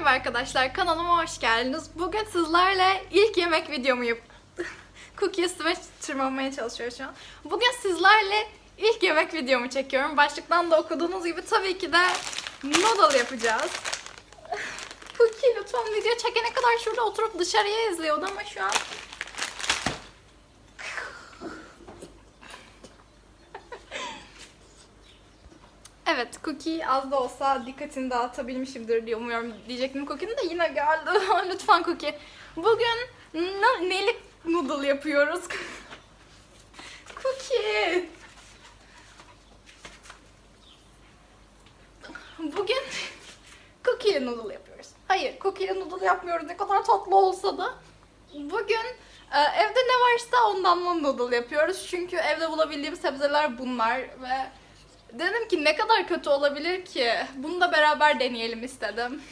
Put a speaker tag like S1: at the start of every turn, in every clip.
S1: Merhaba arkadaşlar, kanalıma hoş geldiniz. Bugün sizlerle ilk yemek videomu yap... Cookie üstüme tırmanmaya çalışıyor şu an. Bugün sizlerle ilk yemek videomu çekiyorum. Başlıktan da okuduğunuz gibi tabii ki de noodle yapacağız. Cookie lütfen video çekene kadar şurada oturup dışarıya izliyordu ama şu an... Evet, Cookie az da olsa dikkatini dağıtabilmişimdir diye umuyorum diyecektim Cookie'nin de yine geldi. Lütfen Cookie. Bugün ne, neli noodle yapıyoruz? Cookie. Bugün Cookie ile noodle yapıyoruz. Hayır, Cookie ile noodle yapmıyoruz ne kadar tatlı olsa da. Bugün e, evde ne varsa ondan noodle yapıyoruz. Çünkü evde bulabildiğim sebzeler bunlar ve Dedim ki ne kadar kötü olabilir ki? Bunu da beraber deneyelim istedim.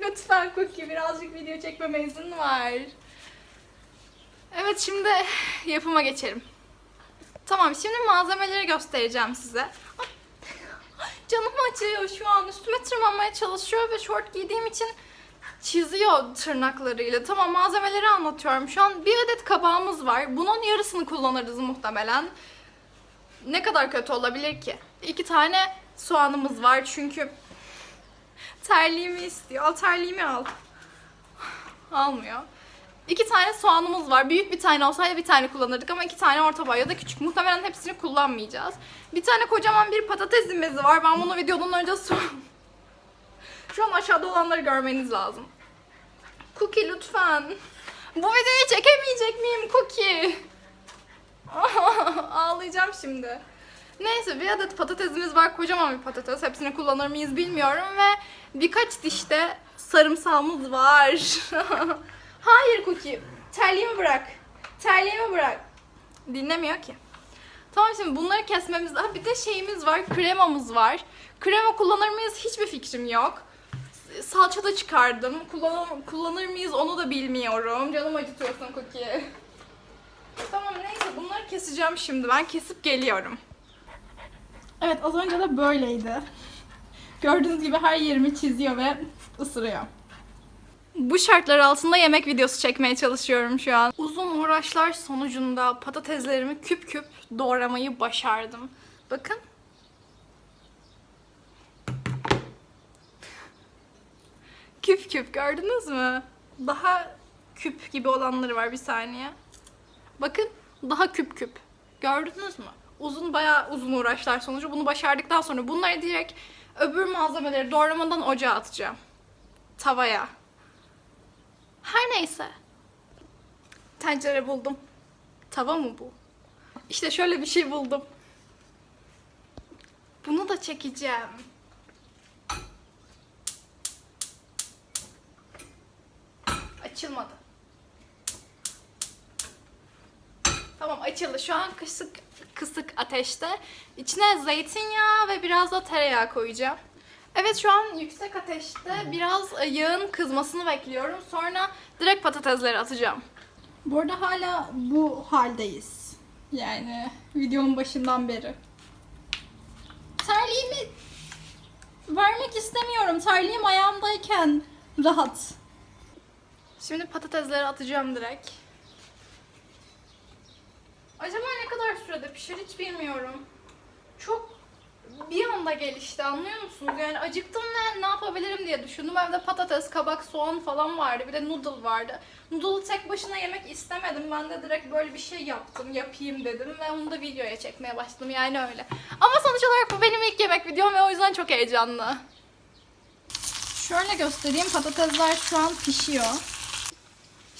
S1: Lütfen Cookie birazcık video çekmeme izin ver. Evet şimdi yapıma geçelim. Tamam şimdi malzemeleri göstereceğim size. Canım acıyor şu an. Üstüme tırmanmaya çalışıyor ve şort giydiğim için çiziyor tırnaklarıyla. Tamam malzemeleri anlatıyorum. Şu an bir adet kabağımız var. Bunun yarısını kullanırız muhtemelen. Ne kadar kötü olabilir ki? İki tane soğanımız var çünkü terliğimi istiyor. Al terliğimi al. Almıyor. İki tane soğanımız var. Büyük bir tane olsaydı bir tane kullanırdık ama iki tane orta boy ya da küçük. Muhtemelen hepsini kullanmayacağız. Bir tane kocaman bir patatesimiz var. Ben bunu videodan önce so Şu an aşağıda olanları görmeniz lazım. Cookie lütfen. Bu videoyu çekemeyecek miyim Cookie? Ağlayacağım şimdi. Neyse bir adet patatesimiz var. Kocaman bir patates. Hepsini kullanır mıyız bilmiyorum ve birkaç dişte sarımsağımız var. Hayır Cookie. Terliğimi bırak. Terliğimi bırak. Dinlemiyor ki. Tamam şimdi bunları kesmemiz... Ha bir de şeyimiz var. Kremamız var. Krema kullanır mıyız hiçbir fikrim yok. Salça da çıkardım. Kullanır, kullanır mıyız onu da bilmiyorum. Canım acıtıyorsun Cookie. Tamam neyse bunları keseceğim şimdi. Ben kesip geliyorum. Evet az önce de böyleydi. Gördüğünüz gibi her yerimi çiziyor ve ısırıyor. Bu şartlar altında yemek videosu çekmeye çalışıyorum şu an. Uzun uğraşlar sonucunda patateslerimi küp küp doğramayı başardım. Bakın. Küp küp gördünüz mü? Daha küp gibi olanları var bir saniye. Bakın daha küp küp. Gördünüz mü? Uzun bayağı uzun uğraşlar sonucu bunu başardıktan sonra bunları direkt öbür malzemeleri doğramadan ocağa atacağım. Tavaya. Her neyse. Tencere buldum. Tava mı bu? İşte şöyle bir şey buldum. Bunu da çekeceğim. Açılmadı. Tamam açıldı. Şu an kısık kısık ateşte. İçine zeytinyağı ve biraz da tereyağı koyacağım. Evet şu an yüksek ateşte biraz e, yağın kızmasını bekliyorum. Sonra direkt patatesleri atacağım. Bu arada hala bu haldeyiz. Yani videonun başından beri. Terliğimi vermek istemiyorum. Terliğim ayağımdayken rahat. Şimdi patatesleri atacağım direkt. Acaba ne kadar sürede pişer hiç bilmiyorum. Çok bir anda gelişti anlıyor musunuz? Yani acıktım ve ne yapabilirim diye düşündüm. Evde patates, kabak, soğan falan vardı. Bir de noodle vardı. Noodle'ı tek başına yemek istemedim. Ben de direkt böyle bir şey yaptım, yapayım dedim. Ve onu da videoya çekmeye başladım yani öyle. Ama sonuç olarak bu benim ilk yemek videom ve o yüzden çok heyecanlı. Şöyle göstereyim. Patatesler şu an pişiyor.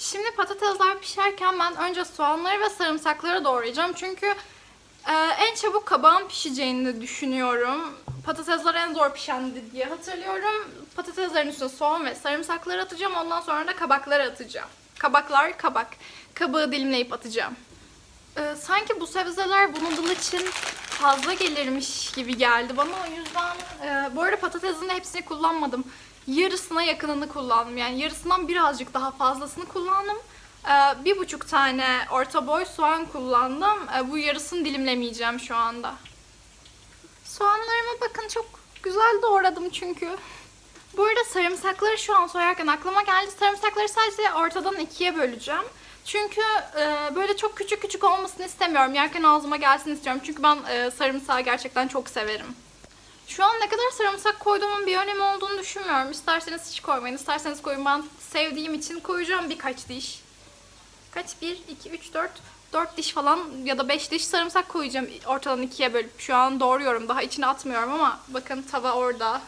S1: Şimdi patatesler pişerken ben önce soğanları ve sarımsakları doğrayacağım. Çünkü e, en çabuk kabağın pişeceğini düşünüyorum. Patatesler en zor pişendi diye hatırlıyorum. Patateslerin üstüne soğan ve sarımsakları atacağım. Ondan sonra da kabakları atacağım. Kabaklar kabak. Kabağı dilimleyip atacağım. E, sanki bu sebzeler bu noodle için fazla gelirmiş gibi geldi bana. O yüzden e, bu arada patatesin de hepsini kullanmadım yarısına yakınını kullandım. Yani yarısından birazcık daha fazlasını kullandım. Ee, bir buçuk tane orta boy soğan kullandım. Ee, bu yarısını dilimlemeyeceğim şu anda. Soğanlarıma bakın çok güzel doğradım çünkü. Bu arada sarımsakları şu an soyarken aklıma geldi. Sarımsakları sadece ortadan ikiye böleceğim. Çünkü e, böyle çok küçük küçük olmasını istemiyorum. Yerken ağzıma gelsin istiyorum. Çünkü ben e, sarımsağı gerçekten çok severim. Şu an ne kadar sarımsak koyduğumun bir önemi olduğunu düşünmüyorum. İsterseniz hiç koymayın, isterseniz koyun. Ben sevdiğim için koyacağım birkaç diş. Kaç? 1, 2, 3, 4, 4 diş falan ya da 5 diş sarımsak koyacağım ortadan ikiye bölüp. Şu an doğruyorum. Daha içine atmıyorum ama bakın tava orada.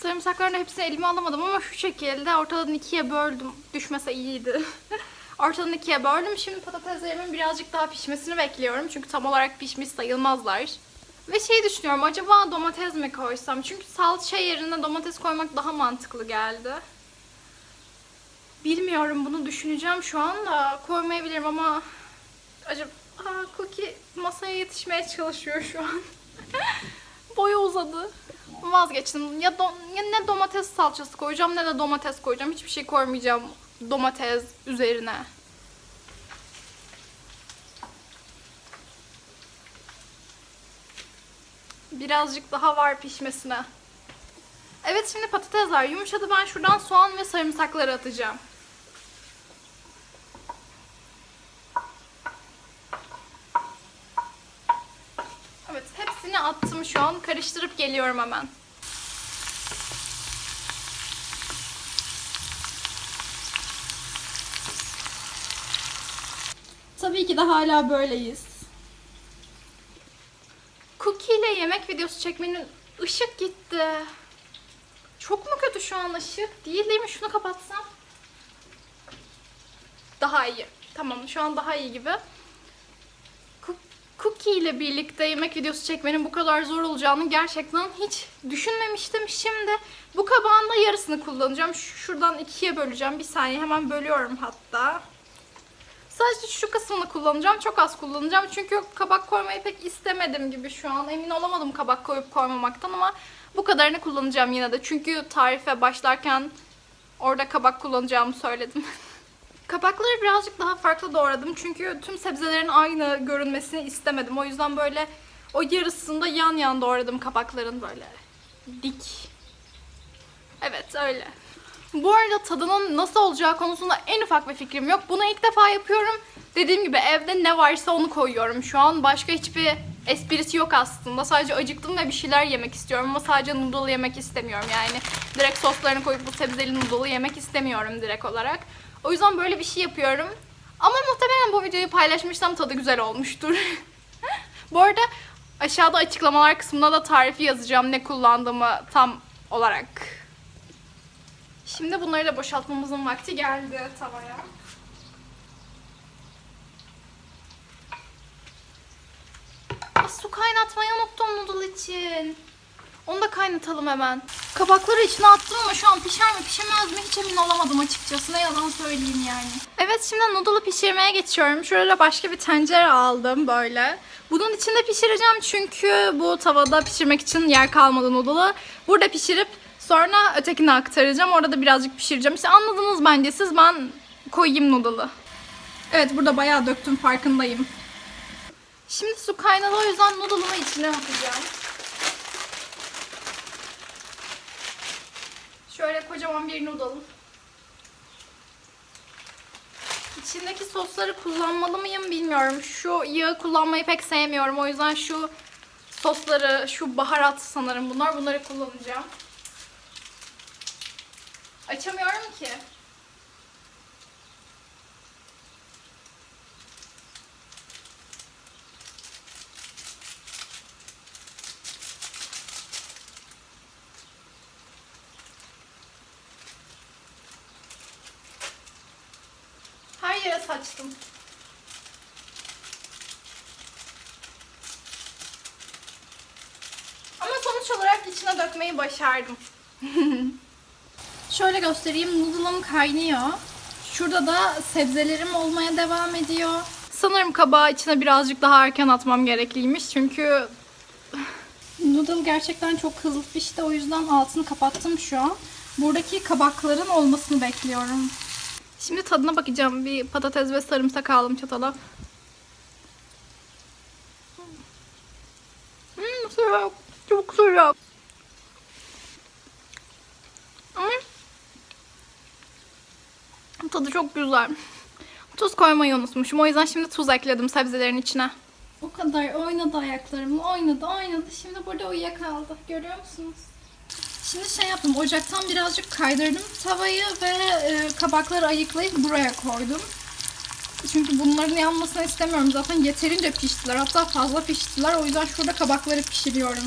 S1: Sarımsakların hepsini elime alamadım ama şu şekilde ortadan ikiye böldüm. Düşmese iyiydi. ortadan ikiye böldüm. Şimdi patateslerimin birazcık daha pişmesini bekliyorum. Çünkü tam olarak pişmiş sayılmazlar. Ve şey düşünüyorum acaba domates mi koysam? Çünkü salça yerine domates koymak daha mantıklı geldi. Bilmiyorum bunu düşüneceğim şu anda. Koymayabilirim ama acaba Aa, Cookie masaya yetişmeye çalışıyor şu an. Boyu uzadı. Vazgeçtim. Ya, do- ya ne domates salçası koyacağım ne de domates koyacağım. Hiçbir şey koymayacağım domates üzerine. Birazcık daha var pişmesine. Evet şimdi patatesler yumuşadı. Ben şuradan soğan ve sarımsakları atacağım. Evet hepsini attım şu an. Karıştırıp geliyorum hemen. Tabii ki de hala böyleyiz. Cookie ile yemek videosu çekmenin ışık gitti. Çok mu kötü şu an ışık? Değil değil mi? Şunu kapatsam. Daha iyi. Tamam şu an daha iyi gibi. Cook- Cookie ile birlikte yemek videosu çekmenin bu kadar zor olacağını gerçekten hiç düşünmemiştim. Şimdi bu kabağın da yarısını kullanacağım. Şuradan ikiye böleceğim. Bir saniye hemen bölüyorum hatta. Sadece şu kısmını kullanacağım. Çok az kullanacağım. Çünkü kabak koymayı pek istemedim gibi şu an. Emin olamadım kabak koyup koymamaktan ama bu kadarını kullanacağım yine de. Çünkü tarife başlarken orada kabak kullanacağımı söyledim. Kabakları birazcık daha farklı doğradım. Çünkü tüm sebzelerin aynı görünmesini istemedim. O yüzden böyle o yarısında yan yan doğradım kabakların böyle dik. Evet öyle. Bu arada tadının nasıl olacağı konusunda en ufak bir fikrim yok. Bunu ilk defa yapıyorum. Dediğim gibi evde ne varsa onu koyuyorum şu an. Başka hiçbir esprisi yok aslında. Sadece acıktım ve bir şeyler yemek istiyorum ama sadece noodle yemek istemiyorum. Yani direkt soslarını koyup bu sebzeli noodle'ı yemek istemiyorum direkt olarak. O yüzden böyle bir şey yapıyorum. Ama muhtemelen bu videoyu paylaşmışsam tadı güzel olmuştur. bu arada aşağıda açıklamalar kısmına da tarifi yazacağım ne kullandığımı tam olarak. Şimdi bunları da boşaltmamızın vakti geldi tavaya. Aa, su kaynatmayı unuttum noodle için. Onu da kaynatalım hemen. Kabakları içine attım ama şu an pişer mi pişirmez mi hiç emin olamadım açıkçası. Ne yalan söyleyeyim yani. Evet şimdi noodle'ı pişirmeye geçiyorum. Şöyle başka bir tencere aldım böyle. Bunun içinde pişireceğim çünkü bu tavada pişirmek için yer kalmadı noodle'ı. Burada pişirip sonra ötekine aktaracağım. Orada da birazcık pişireceğim. İşte anladınız bence siz ben koyayım noodle'ı. Evet burada bayağı döktüm farkındayım. Şimdi su kaynadı o yüzden noodle'ımı içine atacağım. Şöyle kocaman bir noodle. İçindeki sosları kullanmalı mıyım bilmiyorum. Şu yağı kullanmayı pek sevmiyorum. O yüzden şu sosları, şu baharat sanırım bunlar. Bunları kullanacağım. Açamıyorum ki. Her yere saçtım. Ama sonuç olarak içine dökmeyi başardım. Şöyle göstereyim. Noodle'ım kaynıyor. Şurada da sebzelerim olmaya devam ediyor. Sanırım kabağı içine birazcık daha erken atmam gerekliymiş. Çünkü noodle gerçekten çok hızlı pişti. O yüzden altını kapattım şu an. Buradaki kabakların olmasını bekliyorum. Şimdi tadına bakacağım. Bir patates ve sarımsak aldım çatala. Hmm, sıcak. Çok sıcak. Tadı çok güzel. Tuz koymayı unutmuşum. O yüzden şimdi tuz ekledim sebzelerin içine. O kadar oynadı ayaklarımla. Oynadı, oynadı. Şimdi burada uyuyakaldı. Görüyor musunuz? Şimdi şey yaptım. Ocaktan birazcık kaydırdım tavayı ve e, kabakları ayıklayıp buraya koydum. Çünkü bunların yanmasını istemiyorum. Zaten yeterince piştiler. Hatta fazla piştiler. O yüzden şurada kabakları pişiriyorum.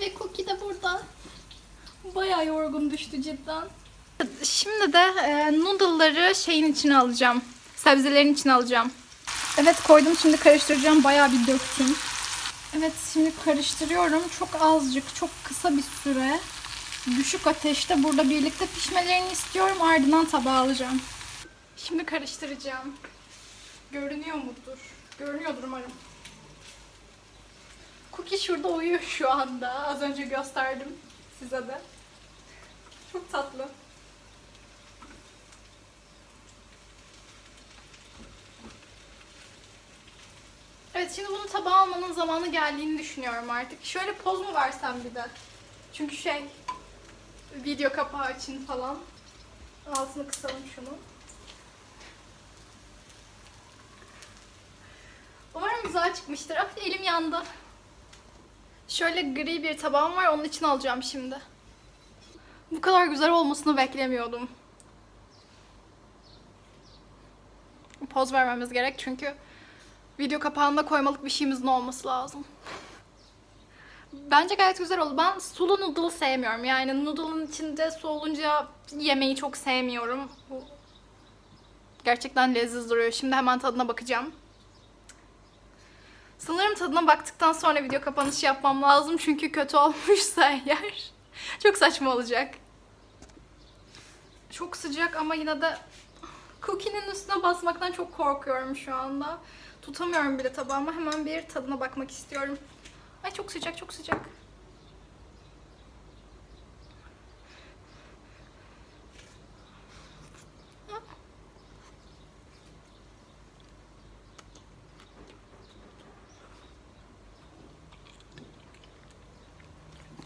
S1: Ve Cookie de burada. Bayağı yorgun düştü cidden. Şimdi de e, noodle'ları şeyin içine alacağım. Sebzelerin içine alacağım. Evet koydum. Şimdi karıştıracağım. Bayağı bir döktüm. Evet şimdi karıştırıyorum. Çok azıcık, çok kısa bir süre. Düşük ateşte burada birlikte pişmelerini istiyorum. Ardından tabağa alacağım. Şimdi karıştıracağım. Görünüyor mudur? Görünüyordur umarım. Cookie şurada uyuyor şu anda. Az önce gösterdim size de. Çok tatlı. Şimdi bunu tabağa almanın zamanı geldiğini düşünüyorum artık. Şöyle poz mu versem bir de? Çünkü şey video kapağı için falan. Altını kısalım şunu. Umarım güzel çıkmıştır. Ah elim yandı. Şöyle gri bir tabağım var. Onun için alacağım şimdi. Bu kadar güzel olmasını beklemiyordum. Poz vermemiz gerek çünkü video kapağında koymalık bir şeyimizin olması lazım. Bence gayet güzel oldu. Ben sulu noodle sevmiyorum. Yani noodle'ın içinde su olunca yemeği çok sevmiyorum. Bu gerçekten lezzetli duruyor. Şimdi hemen tadına bakacağım. Sanırım tadına baktıktan sonra video kapanışı yapmam lazım. Çünkü kötü olmuşsa eğer çok saçma olacak. Çok sıcak ama yine de cookie'nin üstüne basmaktan çok korkuyorum şu anda. Tutamıyorum bile tabağıma. Hemen bir tadına bakmak istiyorum. Ay çok sıcak, çok sıcak.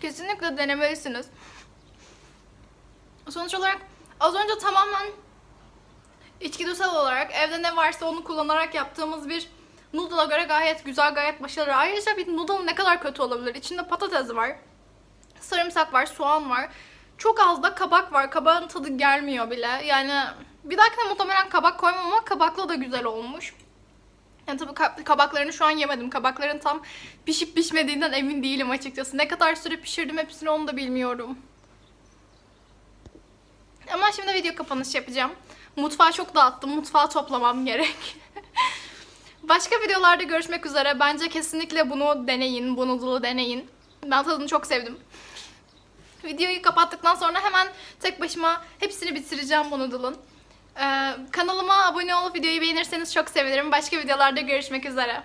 S1: Kesinlikle denemelisiniz. Sonuç olarak az önce tamamen içgüdüsel olarak evde ne varsa onu kullanarak yaptığımız bir noodle'a göre gayet güzel, gayet başarılı. Ayrıca bir noodle ne kadar kötü olabilir? İçinde patates var, sarımsak var, soğan var. Çok az da kabak var. Kabağın tadı gelmiyor bile. Yani bir dahakine muhtemelen kabak koymam ama kabakla da güzel olmuş. Yani tabii ka- kabaklarını şu an yemedim. Kabakların tam pişip pişmediğinden emin değilim açıkçası. Ne kadar süre pişirdim hepsini onu da bilmiyorum. Ama şimdi video kapanış yapacağım. Mutfağı çok dağıttım. Mutfağı toplamam gerek. Başka videolarda görüşmek üzere. Bence kesinlikle bunu deneyin. Bu noodle'ı deneyin. Ben tadını çok sevdim. Videoyu kapattıktan sonra hemen tek başıma hepsini bitireceğim bu noodle'ın. Ee, kanalıma abone olup videoyu beğenirseniz çok sevinirim. Başka videolarda görüşmek üzere.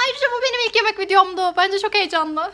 S1: Ayrıca bu benim ilk yemek videomdu. Bence çok heyecanlı.